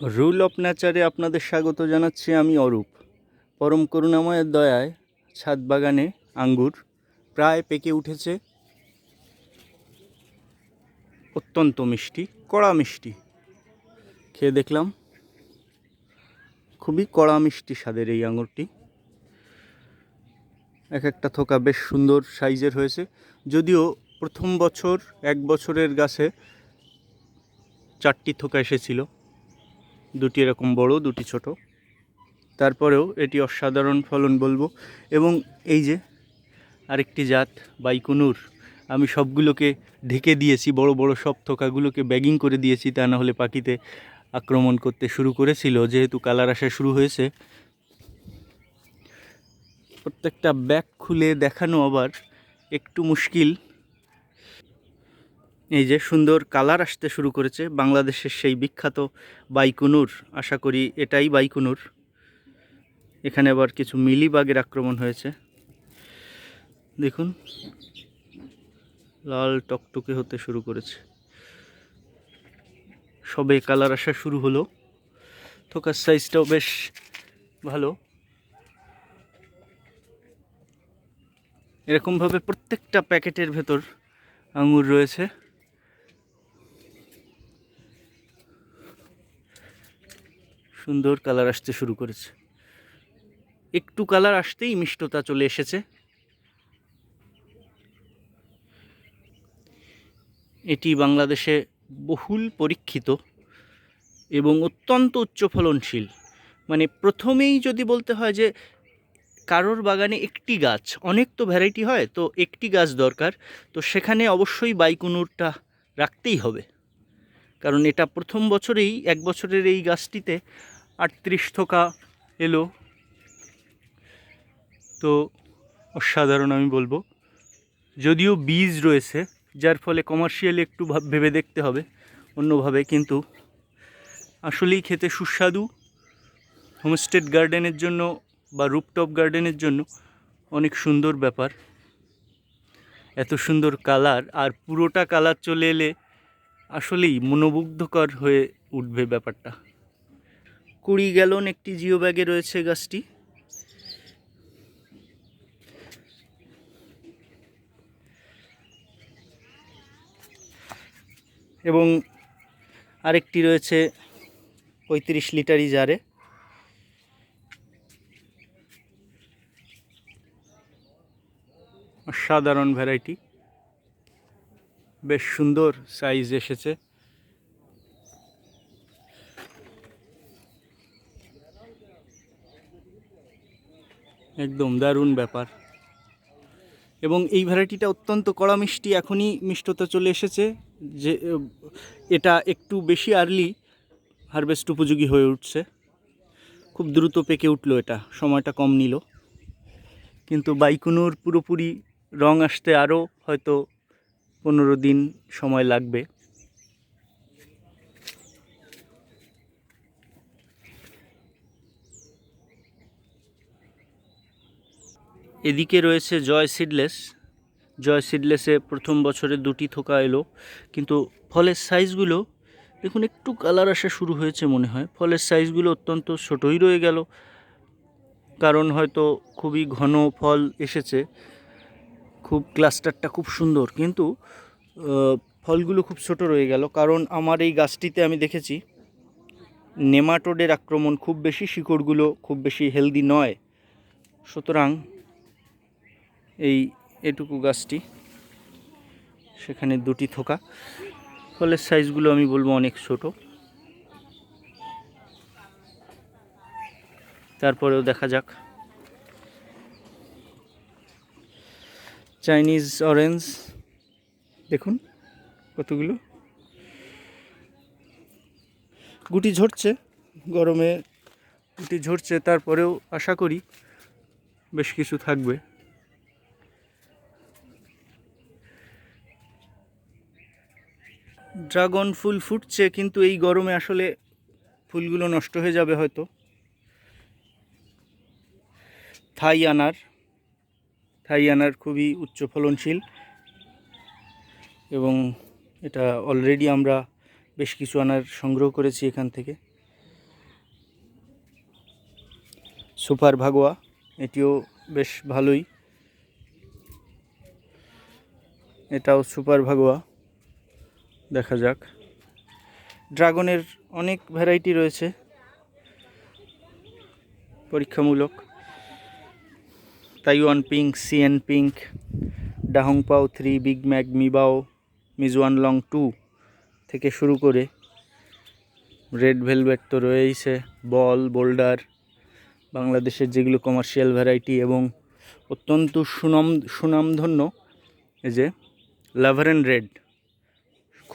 Rule of নেচারে আপনাদের স্বাগত জানাচ্ছি আমি অরূপ। পরম করুণাময়ের দয়ায় ছাদ বাগানে আঙ্গুর প্রায় পেকে উঠেছে। অত্যন্ত মিষ্টি, কড়া মিষ্টি। খেয়ে দেখলাম, খুবই কড়া মিষ্টি স্বাদের এই আঙুরটি এক একটা থোকা বেশ সুন্দর সাইজের হয়েছে। যদিও প্রথম বছর, এক বছরের গাছে চারটি থোকা এসেছিল। দুটি এরকম বড়, দুটি ছোট। তারপরেও এটি অসাধারণ ফলন বলব। এবং এই যে আরেকটি জাত, বাইকুনুর, আমি সবগুলোকে ঢেকে দিয়েছি, বড় বড় সব থোকাগুলোকে ব্যাগিং করে দিয়েছি, তা না হলে পাখিতে আক্রমণ করতে শুরু করেছিল, যেহেতু কালার আসা শুরু হয়েছে। প্রত্যেকটা ব্যাগ খুলে দেখানো আবার একটু মুশকিল। এই যে সুন্দর কালার আসতে শুরু করেছে বাংলাদেশের সেই বিখ্যাত বাইকুনুর। আশা করি এটাই বাইকুনুর। এখানে আবার কিছু মিলিবাগের আক্রমণ হয়েছে। দেখুন। লাল টকটকে হতে শুরু করেছে। সবে কালার আসা শুরু হলো। থোকার সাইজটাও বেশ ভালো। এরকমভাবে প্রত্যেকটা প্যাকেটের ভেতর আঙুর রয়েছে। সুন্দর কালার আসতে শুরু করেছে। একটু কালার আসতেই মিষ্টতা চলে এসেছে। এটি বাংলাদেশে বহুল পরীক্ষিত এবং অত্যন্ত উচ্চ ফলনশীল মানে প্রথমেই যদি বলতে হয় যে কারোর বাগানে একটি গাছ, অনেক তো ভ্যারাইটি হয়, তো একটি গাছ দরকার, তো সেখানে অবশ্যই বাইকুনুরটা রাখতেই হবে। কারণ এটা প্রথম বছরেই, এক বছরের এই গাছটিতে আটত্রিশ থোকা এলো। তো অসাধারণ আমি বলব। যদিও বীজ রয়েছে, যার ফলে কমার্শিয়ালি একটু ভাব- দেখতে হবে অন্যভাবে, কিন্তু আসলেই খেতে সুস্বাদু। হোমস্টেড গার্ডেনের জন্য বা রুপটপ গার্ডেনের জন্য অনেক সুন্দর ব্যাপার। এত সুন্দর কালার আর পুরোটা কালার চলে এলে আসলেই মনোমুগ্ধকর হয়ে উঠবে ব্যাপারটা। কুড়ি গ্যালন একটি জিও ব্যাগে রয়েছে গাছটি। এবং আরেকটি রয়েছে পঁয়ত্রিশ লিটারই জারে। অসাধারণ ভ্যারাইটি বেশ সুন্দর সাইজ এসেছে। একদম দারুণ ব্যাপার। এবং এই ভ্যারাইটিটা অত্যন্ত কড়া মিষ্টি এখনই মিষ্টতা চলে এসেছে যে, এটা একটু বেশি আর্লি হারভেস্ট উপযোগী হয়ে উঠছে। খুব দ্রুত পেকে উঠল এটা, সময়টা কম নিল। কিন্তু বাইকুনুর পুরোপুরি রং আসতে আরও হয়তো পনেরো দিন সময় লাগবে। এদিকে রয়েছে জয় সিডলেস। জয় সিডলেসে প্রথম বছরে দুটি থোকা এলো, কিন্তু ফলের সাইজগুলো, দেখুন একটু কালার আসা শুরু হয়েছে মনে হয়। ফলের সাইজগুলো অত্যন্ত ছোটোই রয়ে গেল, কারণ হয়তো খুবই ঘন ফল এসেছে। খুব ক্লাস্টারটা খুব সুন্দর, কিন্তু ফলগুলো খুব ছোট রয়ে গেল, কারণ আমার এই গাছটিতে আমি দেখেছি, নেমাটোডের আক্রমণ খুব বেশি, শিকড়গুলো খুব বেশি হেলদি নয়। সুতরাং এই এটুকু গাছটি। সেখানে দুটি থোকা। ফলের সাইজগুলো আমি বলব অনেক ছোট। তারপরেও দেখা যাক। Chinese orange. দেখুন কতগুলো। গুটি ঝরছে, গরমে গুটি ঝরছে, তারপরেও আশা করি বেশ কিছু থাকবে। ড্রাগন ফুল ফুটছে, কিন্তু এই গরমে আসলে ফুলগুলো নষ্ট হয়ে যাবে হয়তো। থাই আনার থাই আনার খুবই উচ্চ ফলনশীল এবং এটা অলরেডি আমরা বেশ কিছু আনার সংগ্রহ করেছি এখান থেকে। সুপার ভাগোয়া, এটিও বেশ ভালোই। এটাও সুপার ভাগোয়া। দেখা যাক। ড্রাগনের অনেক ভ্যারাইটি রয়েছে। পরীক্ষামূলক। Taiwan pink CN pink Dahong Pao three, big Mac Mibao Mizwan long two থেকে শুরু করে রেড ভেলভেট তো রয়েইছে, বল, বোল্ডার, বাংলাদেশের যেগুলো কমার্শিয়াল ভ্যারাইটি এবং অত্যন্ত সুনাম, সুনামধন্য, এই যে লাভারেন রেড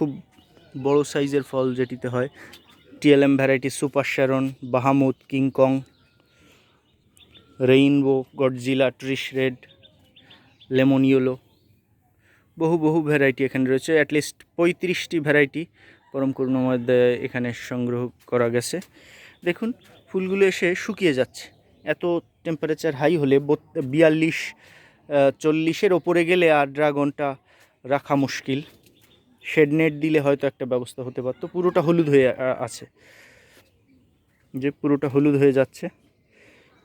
খুব বড় সাইজের ফল যেটিতে হয়। TLM variety super Sharon বাহামুদ King Kong rainbow Godzilla Trish red lemon yellow বহু বহু ভ্যারাইটি এখানে রয়েছে। অ্যাটলিস্ট পঁয়ত্রিশটি ভ্যারাইটি পরম দয়ায় এখানে সংগ্রহ করা গেছে। দেখুন, ফুলগুলো এসে শুকিয়ে যাচ্ছে। এত টেম্পারেচার হাই হলে বিয়াল্লিশ চল্লিশের ওপরে গেলে আর ড্রাগনটা রাখা মুশকিল। শেড নেট দিলে হয়তো একটা ব্যবস্থা হতে পারতো। পুরোটা হলুদ হয়ে আছে। যে পুরোটা হলুদ হয়ে যাচ্ছে,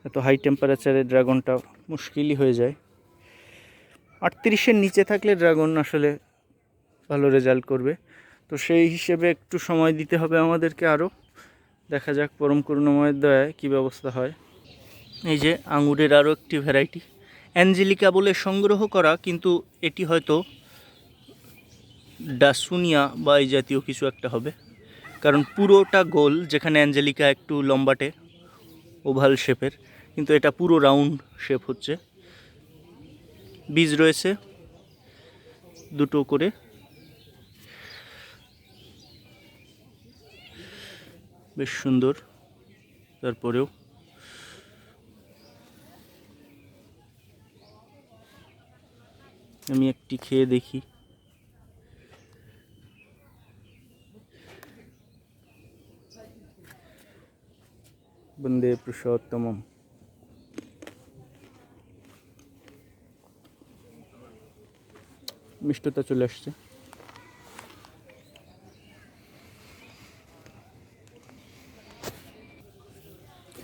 এত হাই টেম্পারেচারে ড্রাগনটা মুশকিলই হয়ে যায়। আটত্রিশের নিচে থাকলে ড্রাগন আসলে ভালো রেজাল্ট করবে। তো সেই হিসেবে একটু সময় দিতে হবে আমাদেরকে আরও দেখা যাক পরম করুণাময়ের দয়ায় কী ব্যবস্থা হয়। এই যে আঙুরের আরও একটি ভ্যারাইটি অ্যাঞ্জেলিকা বলে সংগ্রহ করা, কিন্তু এটি হয়তো ডাসুনিয়া বা এই জাতীয় কিছু একটা হবে। কারণ পুরোটা গোল যেখানে অ্যাঞ্জেলিকা একটু লম্বাটে, ওভাল শেপের, কিন্তু এটা পুরো রাউন্ড শেপ হচ্ছে। বীজ রয়েছে দুটো করে। বেশ সুন্দর। তারপরেও আমি একটি খেয়ে দেখি। বন্দে পুরুষোত্তমম। মিষ্টতা চলে আসছে।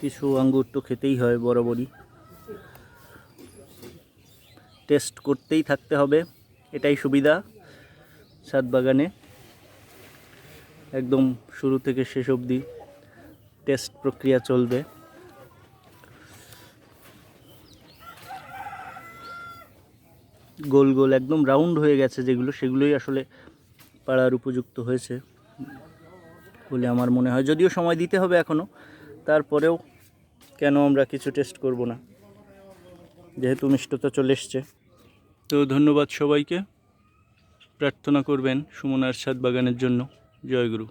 কিছু আঙ্গুর তো খেতেই হয় বরাবরই। টেস্ট করতেই থাকতে হবে, এটাই সুবিধা ছাদ বাগানে একদম শুরু থেকে শেষ অবধি টেস্ট প্রক্রিয়া চলবে। গোল গোল একদম রাউন্ড হয়ে গেছে যেগুলো, সেগুলোই আসলে পাড়ার উপযুক্ত হয়েছে বলে আমার মনে হয়। যদিও সময় দিতে হবে এখনও তারপরেও কেন আমরা কিছু টেস্ট করব না, যেহেতু মিষ্টতা চলে এসছে। তো ধন্যবাদ সবাইকে। প্রার্থনা করবেন সুমনার সাদ বাগানের জন্য। জয়গুরু।